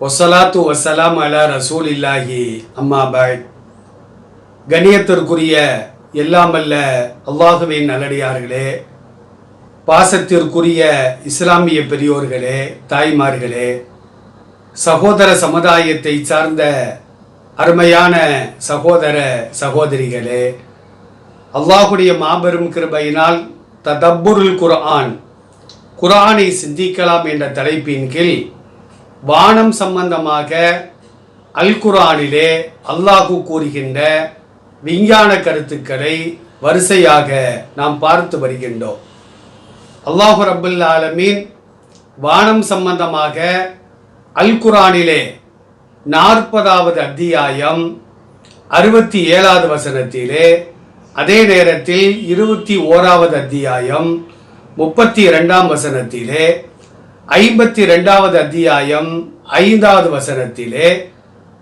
ஒசலாத்து வசலாம் அலா ரசூலில்லாஹி. அம்மா பாய் கணியத்திற்குரிய எல்லாமல்ல அல்லாஹுவின் நல்லடியார்களே பாசத்திற்குரிய இஸ்லாமிய பெரியோர்களே தாய்மார்களே சகோதர சமுதாயத்தை சார்ந்த அருமையான சகோதர சகோதரிகளே அல்லாஹுடைய மாபெரும் கிருபையினால் ததப்புருல் குர்ஆன் குர்ஆனை சிந்திக்கலாம் என்ற தலைப்பின் கீழ் வானம் சம்பந்தமாக அல்குரானிலே அல்லாஹு கூறுகின்ற விஞ்ஞான கருத்துக்களை வரிசையாக நாம் பார்த்து வருகின்றோம். அல்லாஹு ரபுல் ஆலமீன் வானம் சம்பந்தமாக அல்குரானிலே நாற்பதாவது அத்தியாயம் அறுபத்தி ஏழாவது வசனத்திலே அதே நேரத்தில் இருபத்தி ஓராவது அத்தியாயம் முப்பத்தி இரண்டாம் வசனத்திலே ஐம்பத்தி ரெண்டாவது அத்தியாயம் ஐந்தாவது வசனத்திலே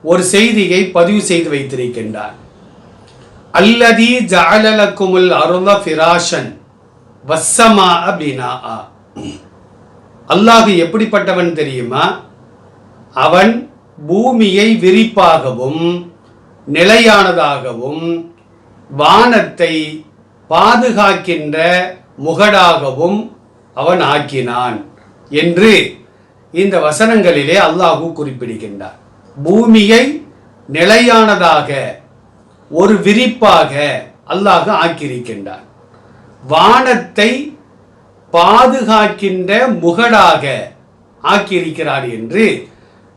ஒரு செய்தியை பதிவு செய்து வைத்திருக்கின்றார். அல்லதி ஜாலலக்குமுல் அருந்த ஃபிராஷன் வசமா அப்படின்னா அல்லாஹ் எப்படிப்பட்டவன் தெரியுமா? அவன் பூமியை விரிப்பாகவும் நிலையானதாகவும் வானத்தை பாதுகாக்கின்ற முகடாகவும் அவன் ஆக்கினான். என்று இந்த வசனங்களிலே அல்லாஹூ குறிப்பிடுகின்றார். பூமியை நிலையானதாக ஒரு விரிப்பாக அல்லாஹ் ஆக்கியிருக்கின்றார். வானத்தை பாதுகாக்கின்ற முகடாக ஆக்கியிருக்கிறார் என்று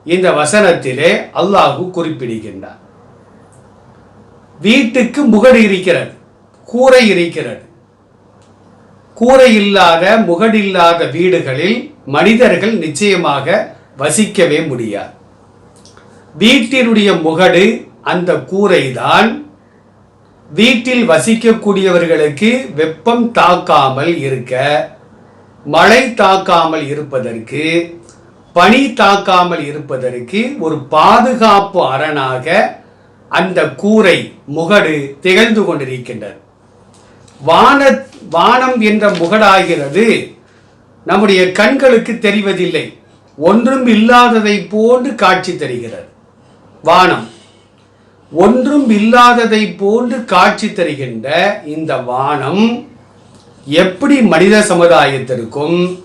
இந்த வசனத்திலே அல்லாஹு குறிப்பிடுகின்றார். வீட்டுக்கு முகடு இருக்கிறது கூரை இருக்கிறது கூரை இல்லாத முகடில்லாத வீடுகளில் மனிதர்கள் நிச்சயமாக வசிக்கவே முடியாது. வீட்டினுடைய முகடு அந்த கூரைதான். வீட்டில் வசிக்கக்கூடியவர்களுக்கு வெப்பம் தாக்காமல் இருக்க மழை தாக்காமல் இருப்பதற்கு பனி தாக்காமல் இருப்பதற்கு ஒரு பாதுகாப்பு அரணாக அந்த கூரை முகடு திகழ்ந்து கொண்டிருக்கின்றது. வான வானம் என்ற முகடாகிறது. நம்முடைய கண்களுக்கு தெரிவதில்லை. ஒன்றும் இல்லாததை போன்று காட்சி தருகிறது. வானம். ஒன்றும் இல்லாததை போன்று காட்சி தருகின்ற இந்த வானம் எப்படி மனித சமுதாயத்திற்கும்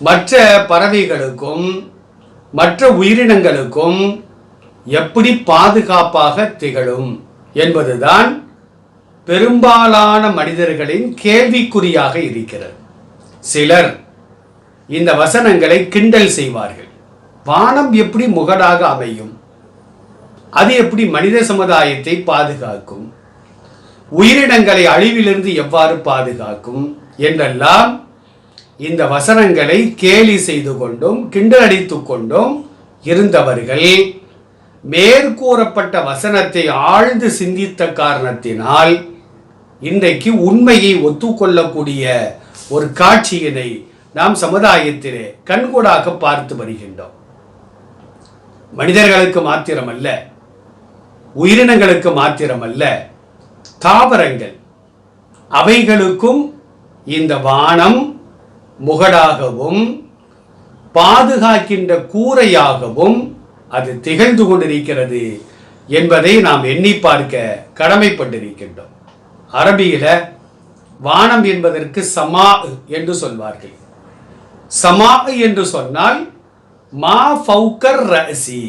மற்ற பறவைகளுக்கும் மற்ற உயிரினங்களுக்கும் எப்படி பாதுகாப்பாக திகழும் என்பதுதான் பெரும்பாலான மனிதர்களின் கேள்விக்குறியாக இருக்கிறது. சிலர் இந்த வசனங்களை கிண்டல் செய்வார்கள். வானம் எப்படி முகடாக அமையும்? அது எப்படி மனித சமுதாயத்தை பாதுகாக்கும்? உயிரினங்களை அழிவிலிருந்து எவ்வாறு பாதுகாக்கும்? என்றெல்லாம் இந்த வசனங்களை கேலி செய்து கொண்டும் கிண்டல் அடித்துக் கொண்டும் இருந்தவர்கள். மேற்கூறப்பட்ட வசனத்தை ஆழ்ந்து சிந்தித்த காரணத்தினால் இன்றைக்கு உண்மையை ஒத்துக்கொள்ளக்கூடிய ஒரு காட்சியினை நாம் சமுதாயத்திலே கண்கூடாக பார்த்து வருகின்றோம். மனிதர்களுக்கு மாத்திரமல்ல உயிரினங்களுக்கு மாத்திரமல்ல தாவரங்கள் அவைகளுக்கும் இந்த வானம் முகடாகவும் பாதுகாக்கின்ற கூரையாகவும் அது திகழ்ந்து கொண்டிருக்கிறது என்பதை நாம் எண்ணி பார்க்க கடமைப்பட்டிருக்கின்றோம். அரபியில வானம் என்பதற்கு சமா என்று சொல்வார்கள். சமா என்று சொன்னால் மா ஃபவுக்கர் ரசி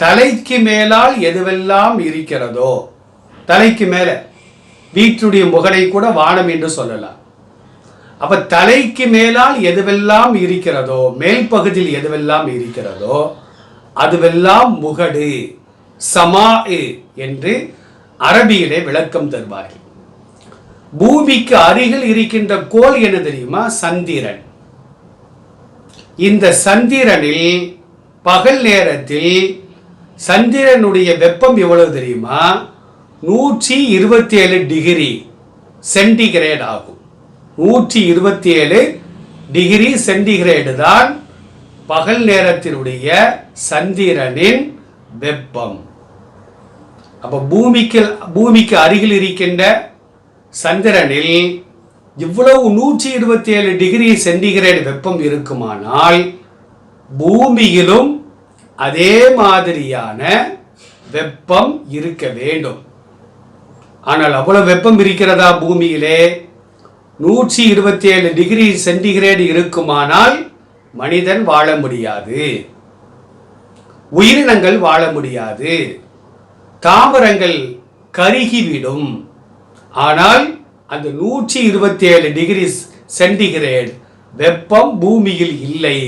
தலைக்கு மேலால் எதுவெல்லாம் இருக்கிறதோ தலைக்கு மேல வீட்டுடைய முகடை கூட வானம் என்று சொல்லலாம். அப்ப தலைக்கு மேலால் எதுவெல்லாம் இருக்கிறதோ மேல் பகுதியில் எதுவெல்லாம் இருக்கிறதோ அதுவெல்லாம் முகடு சமா என்று அரபியிலே விளக்கம் தருவார்கள். பூமிக்கு அருகில் இருக்கின்ற கோள் என்ன தெரியுமா? சந்திரன். இந்த சந்திரனில் பகல் நேரத்தில் சந்திரனுடைய வெப்பம் எவ்வளவு தெரியுமா? நூற்றி இருபத்தி ஏழு டிகிரி சென்டிகிரேட் ஆகும். நூற்றி இருபத்தி ஏழு டிகிரி சென்டிகிரேடு தான் பகல் நேரத்தினுடைய சந்திரனின் வெப்பம். அப்ப பூமிக்கு பூமிக்கு அருகில் இருக்கின்ற சந்திரனில் இவ்வளவு நூற்றி இருபத்தி ஏழு டிகிரி சென்டிகிரேட் வெப்பம் இருக்குமானால் பூமியிலும் அதே மாதிரியான வெப்பம் இருக்க வேண்டும். ஆனால் அவ்வளவு வெப்பம் இருக்கிறதா பூமியிலே? நூற்றி இருபத்தி ஏழு டிகிரி சென்டிகிரேட் இருக்குமானால் மனிதன் வாழ முடியாது. உயிரினங்கள் வாழ முடியாது. தாவரங்கள் கருகிவிடும். ஆனால் அந்த நூற்றி இருபத்தி ஏழு டிகிரி சென்டிகிரேட் வெப்பம் பூமியில் இல்லை.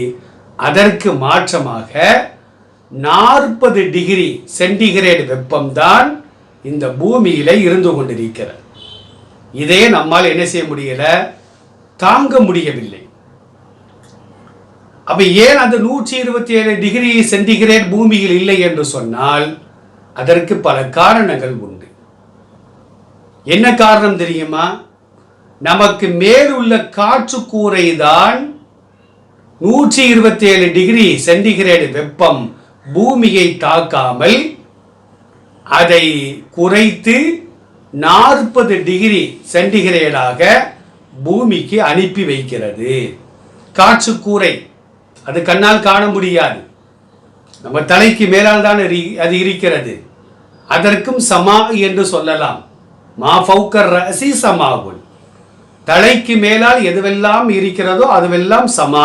அதற்கு மாற்றமாக நாற்பது டிகிரி சென்டிகிரேட் வெப்பம்தான் இந்த பூமியில இருந்து கொண்டிருக்கிறது. இதே நம்மால் என்ன செய்ய முடியல? தாங்க முடியவில்லை. அப்ப ஏன் அந்த நூற்றி இருபத்தி ஏழு டிகிரி சென்டிகிரேட் பூமியில் இல்லை என்று சொன்னால் அதற்கு பல காரணங்கள் உண்டு. என்ன காரணம் தெரியுமா? நமக்கு மேலுள்ள காற்று கூரை தான் நூற்றி இருபத்தி ஏழு டிகிரி சென்டிகிரேடு வெப்பம் பூமியை தாக்காமல் அதை குறைத்து நாற்பது டிகிரி சென்டிகிரேடாக பூமிக்கு அனுப்பி வைக்கிறது. காற்று கூரை அது கண்ணால் காண முடியாது. நம்ம தலைக்கு மேலால் தான் அது இருக்கிறது. அதற்கும் சமா என்று சொல்லலாம். மா ஃபௌக்கர் ரசி சமாவுன். தலைக்கு மேலால் எதுவெல்லாம் இருக்கிறதோ அதுவெல்லாம் சமா.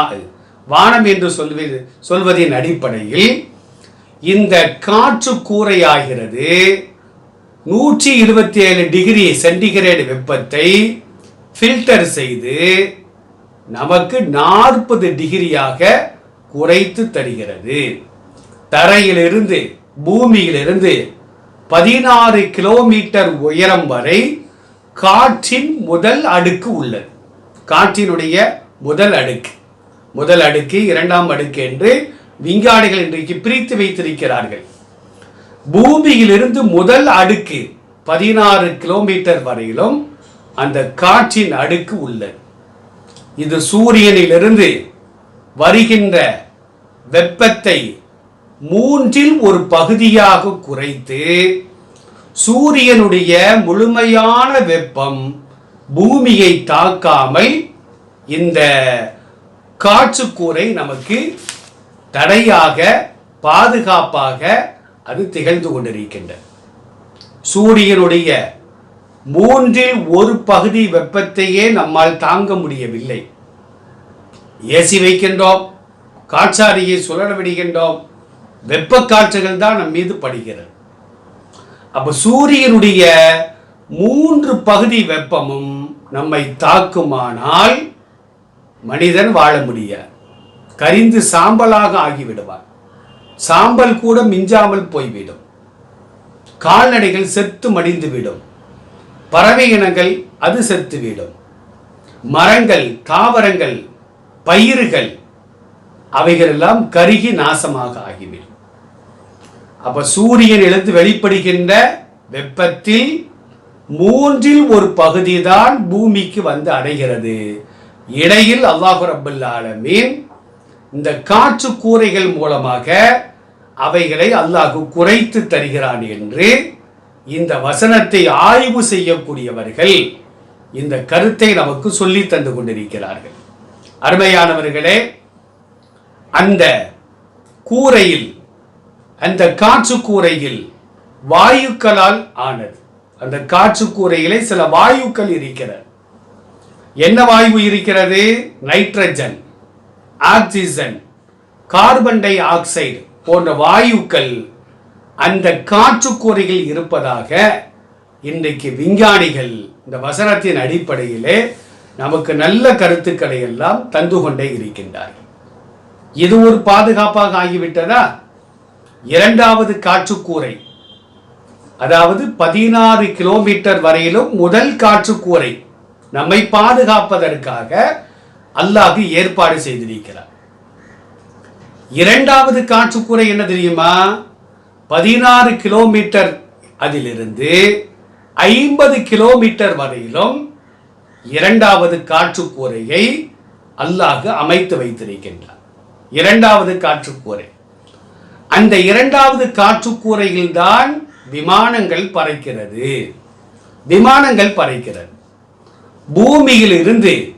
வானம் என்று சொல்வது சொல்வதின் அடிப்படையில் இந்த காற்று கூரையாகிறது. நூற்றி இருபத்தி ஏழு டிகிரி சென்டிகிரேடு வெப்பத்தை ஃபில்டர் செய்து நமக்கு நாற்பது டிகிரியாக குறைத்து தருகிறது. தரையிலிருந்து பூமியிலிருந்து பதினாறு கிலோமீட்டர் உயரம் வரை காற்றின் முதல் அடுக்கு உள்ளது. காற்றினுடைய முதல் அடுக்கு. முதல் அடுக்கு இரண்டாம் அடுக்கு என்று விஞ்ஞானிகள் இன்றைக்கு பிரித்து வைத்திருக்கிறார்கள். பூமியிலிருந்து முதல் அடுக்கு பதினாறு கிலோமீட்டர் வரையிலும் அந்த காற்றின் அடுக்கு உள்ளது. இது சூரியனிலிருந்து வருகின்ற வெப்பத்தை மூன்றில் ஒரு பகுதியாக குறைத்து சூரியனுடைய முழுமையான வெப்பம் பூமியை தாக்காமல் இந்த காற்றுக்கூரை நமக்கு தடையாக பாதுகாப்பாக அது திகழ்ந்து கொண்டிருக்கின்றது சூரியனுடைய மூன்றில் ஒரு பகுதி வெப்பத்தையே நம்மால் தாங்க முடியவில்லை. ஏசி வைக்கின்றோம் காற்றாடியை சுழல விடுகின்றோம் வெப்ப காற்றுகள் தான் நம் மீது படுகிறது. அப்ப சூரியனுடைய மூன்று பகுதி வெப்பமும் நம்மை தாக்குமானால் மனிதன் வாழ முடியாது. கரிந்து சாம்பலாக ஆகிவிடுவான். சாம்பல் கூட மிஞ்சாமல் போய்விடும். கால்நடைகள் செத்து மடிந்துவிடும். பறவை இனங்கள் அது செத்துவிடும். மரங்கள் தாவரங்கள் பயிர்கள் அவைகளெல்லாம் கருகி நாசமாக ஆகிவிடும். அப்ப சூரியன் எழுந்து வெளிப்படுகின்ற வெப்பத்தில் மூன்றில் ஒரு பகுதி தான் பூமிக்கு வந்து அடைகிறது. இடையில் அல்லாஹு ரப்பல் ஆலமீன் இந்த காற்று கூரைகள் மூலமாக அவைகளை அல்லாஹு குறைத்து தருகிறான் என்று இந்த வசனத்தை ஆய்வு செய்யக்கூடியவர்கள் இந்த கருத்தை நமக்கு சொல்லி தந்து கொண்டிருக்கிறார்கள். அருமையானவர்களே அந்த கூரையில் அந்த காற்று கூரையில் வாயுக்களால் ஆனது. அந்த காற்று கூரையிலே சில வாயுக்கள் இருக்கிறது. என்ன வாயு இருக்கிறது? Nitrogen oxygen carbon dioxide போன்ற வாயுக்கள் அந்த காற்று இருப்பதாக இன்றைக்கு விஞ்ஞானிகள் இந்த வசனத்தின் அடிப்படையிலே நமக்கு நல்ல கருத்துக்களை எல்லாம் தந்து கொண்டே இருக்கின்றார்கள். இது ஒரு பாதுகாப்பாக ஆகிவிட்டதா? இரண்டாவது காற்றுக்கூரை அதாவது பதினாறு கிலோமீட்டர் வரையிலும் முதல் காற்றுக்கூரை நம்மை பாதுகாப்பதற்காக அல்லாஹ் ஏற்பாடு செய்திருக்கிறார். இரண்டாவது காற்றுக்கூரை என்ன தெரியுமா? பதினாறு கிலோமீட்டர் அதிலிருந்து ஐம்பது கிலோமீட்டர் வரையிலும் இரண்டாவது காற்றுக்கூரையை அல்லாஹ் அமைத்து வைத்திருக்கின்றார் இரண்டாவது காற்றுக்கூரை. அந்த இரண்டாவது காற்றுக்கூரையில்தான் விமானங்கள் பறக்கிறது. விமானங்கள் பறக்கிறது. பூமியில் இருந்து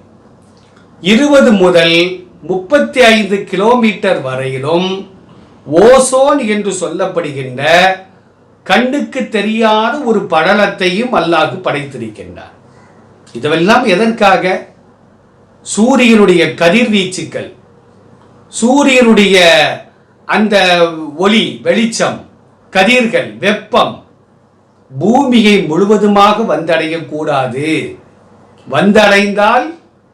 இருபது முதல் முப்பத்தி ஐந்து கிலோமீட்டர் வரையிலும் ஓசோன் என்று சொல்லப்படுகின்ற கண்ணுக்கு தெரியாத ஒரு படலத்தையும் அல்லாஹ் படைத்திருக்கின்றார் இதுவெல்லாம் எதற்காக? சூரியனுடைய கதிர்வீச்சுக்கள் சூரியனுடைய அந்த ஒளி வெளிச்சம் கதிர்கள் வெப்பம் பூமியை முழுவதுமாக வந்தடையக்கூடாது. வந்தடைந்தால்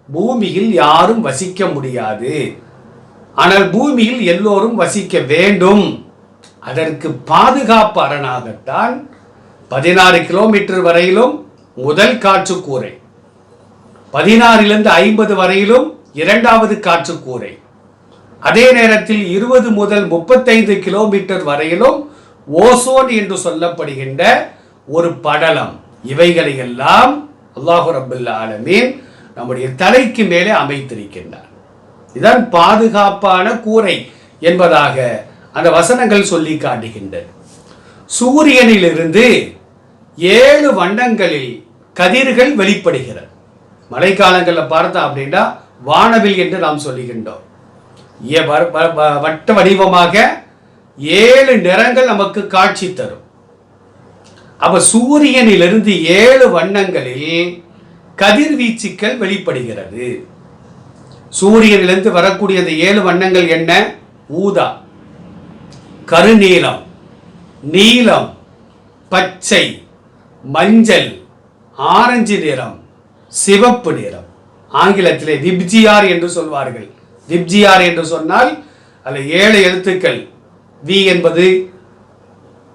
பூமியில் யாரும் வசிக்க முடியாது. ஆனால் பூமியில் எல்லோரும் வசிக்க வேண்டும். அதற்கு பாதுகாப்பு அரணாகத்தான் பதினாறு கிலோமீட்டர் வரையிலும் முதல் காற்றுக்கூரை பதினாறிலிருந்து ஐம்பது வரையிலும் இரண்டாவது காற்றுக்கூரை. அதே நேரத்தில் இருபது முதல் முப்பத்தைந்து கிலோமீட்டர் வரையிலும் ஓசோன் என்று சொல்லப்படுகின்ற ஒரு படலம். இவைகளை எல்லாம் அல்லாஹு ரபுல்லா ஆலமீன் நம்முடைய தலைக்கு மேலே அமைத்திருக்கின்றார் இதான் பாதுகாப்பான கூரை என்பதாக அந்த வசனங்கள் சொல்லி காட்டுகின்றது சூரியனிலிருந்து ஏழு வண்ணங்களில் கதிர்கள் வெளிப்படுகிறது. மழைக்காலங்களில் பார்த்தா அப்படின்னா வானவில் என்று நாம் சொல்லுகின்றோம். வ- வ- வ- வட்ட வடிவமாக ஏழு நிறங்கள் நமக்கு காட்சி தரும். அப்ப சூரியனிலிருந்து ஏழு வண்ணங்களில் கதிர்வீச்சுக்கள் வெளிப்படுகிறது. சூரியனிலிருந்து வரக்கூடிய அந்த ஏழு வண்ணங்கள் என்ன? ஊதா கருநீலம் நீலம் பச்சை மஞ்சள் ஆரஞ்சு நிறம் சிவப்பு நிறம். ஆங்கிலத்திலே விப்ஜிஆர் என்று சொல்வார்கள். விப்ஜிஆர் என்று சொன்னால் அதில் ஏழு எழுத்துக்கள். வி என்பது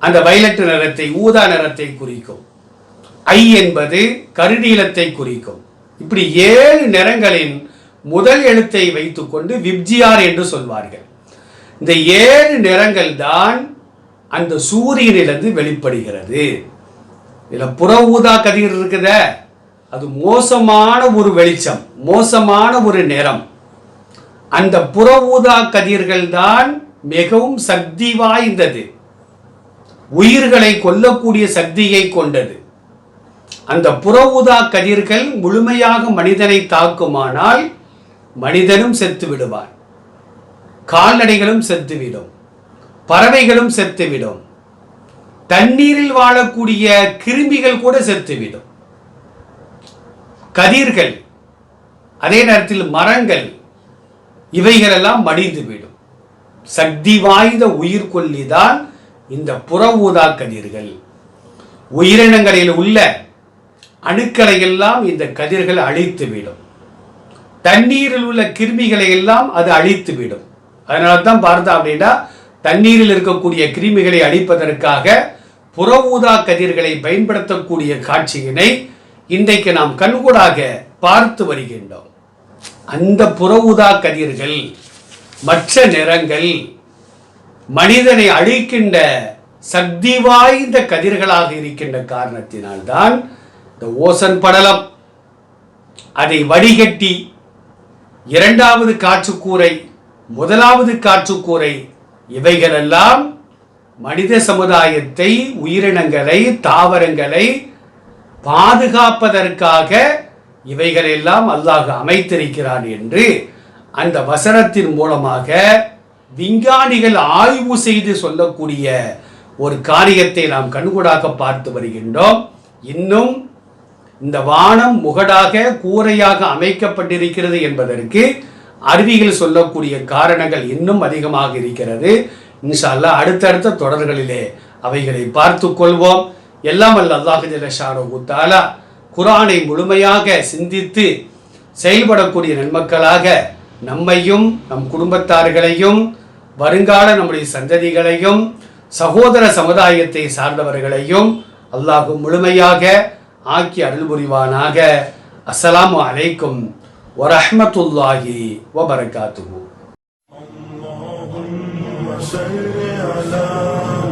அந்த வைலட் நிறத்தை ஊதா நிறத்தை குறிக்கும். ஐ என்பது கருநீலத்தை குறிக்கும். இப்படி ஏழு நிறங்களின் முதல் எழுத்தை வைத்துக்கொண்டு விப்ஜியார் என்று சொல்வார்கள். இந்த ஏழு நிறங்கள் தான் அந்த சூரியனிலிருந்து வெளிப்படுகிறது. இதில் புற ஊதா கதிர் இருக்குத. அது மோசமான ஒரு வெளிச்சம் மோசமான ஒரு நிறம். அந்த புற ஊதா கதிர்கள் தான் மிகவும் சக்தி வாய்ந்தது. உயிர்களை கொல்லக்கூடிய சக்தியை கொண்டது. அந்த புற ஊதா கதிர்கள் முழுமையாக மனிதனை தாக்குமானால் மனிதனும் செத்து விடுவான். கால்நடைகளும் செத்துவிடும் பறவைகளும் செத்துவிடும் தண்ணீரில் வாழக்கூடிய கிருமிகள் கூட செத்துவிடும் கதிர்கள் அதே நேரத்தில் மரங்கள் இவைகளெல்லாம் மடிந்துவிடும் சக்தி வாய்ந்த உயிர்கொல்லி தான் இந்த புற ஊதா கதிர்கள். உயிரினங்களில் உள்ள அணுக்களை எல்லாம் இந்த கதிர்கள் அழித்துவிடும் தண்ணீரில் உள்ள கிருமிகளை எல்லாம் அது அழித்துவிடும். அதனால தான் பார்த்தா அப்படின்னா தண்ணீரில் இருக்கக்கூடிய கிருமிகளை அழிப்பதற்காக புற ஊதா கதிர்களை பயன்படுத்தக்கூடிய காட்சியினை இன்றைக்கு நாம் கண்கூடாக பார்த்து வருகின்றோம். அந்த புற ஊதா கதிர்கள் மற்ற நிறங்கள் மனிதனை அழிக்கின்ற சக்தி வாய்ந்த கதிர்களாக இருக்கின்ற காரணத்தினால்தான் இந்த ஓசன் படலம் அதை வடிகட்டி இரண்டாவது காற்றுக்கூரை முதலாவது காற்றுக்கூரை இவைகளெல்லாம் மனித சமுதாயத்தை உயிரினங்களை தாவரங்களை பாதுகாப்பதற்காக இவைகளெல்லாம் அல்லாஹ் அமைத்திருக்கிறான் என்று அந்த வசனத்தின் மூலமாக விஞ்ஞானிகள் ஆய்வு செய்து சொல்லக்கூடிய ஒரு காரியத்தை நாம் கண்கூடாக பார்த்து வருகின்றோம். இன்னும் இந்த வானம் முகடாக கூரையாக அமைக்கப்பட்டிருக்கிறது என்பதற்கு அருவிகள் சொல்லக்கூடிய காரணங்கள் இன்னும் அதிகமாக இருக்கிறது. இன்ஷா அல்லாஹ் அடுத்தடுத்த தொடர்களிலே அவைகளை பார்த்து கொள்வோம். எல்லாம் அல்ல அல்லாஹு தாலா குரானை முழுமையாக சிந்தித்து செயல்படக்கூடிய நன்மக்களாக நம்மையும் நம் குடும்பத்தார்களையும் வருங்கால நம்முடைய சந்ததிகளையும் சகோதர சமுதாயத்தை சார்ந்தவர்களையும் அல்லாஹ் முழுமையாக ஆக்கி அருள் புரிவானாக அஸ்ஸலாமு அலைக்கும் வரஹ்மத்துல்லாஹி வபரகாத்துஹு اللهم صل على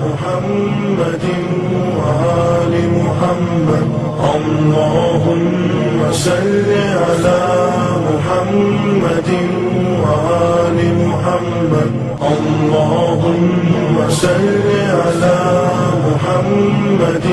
محمد وآل محمد اللهم صل على محمد وآل محمد اللهم صل على محمد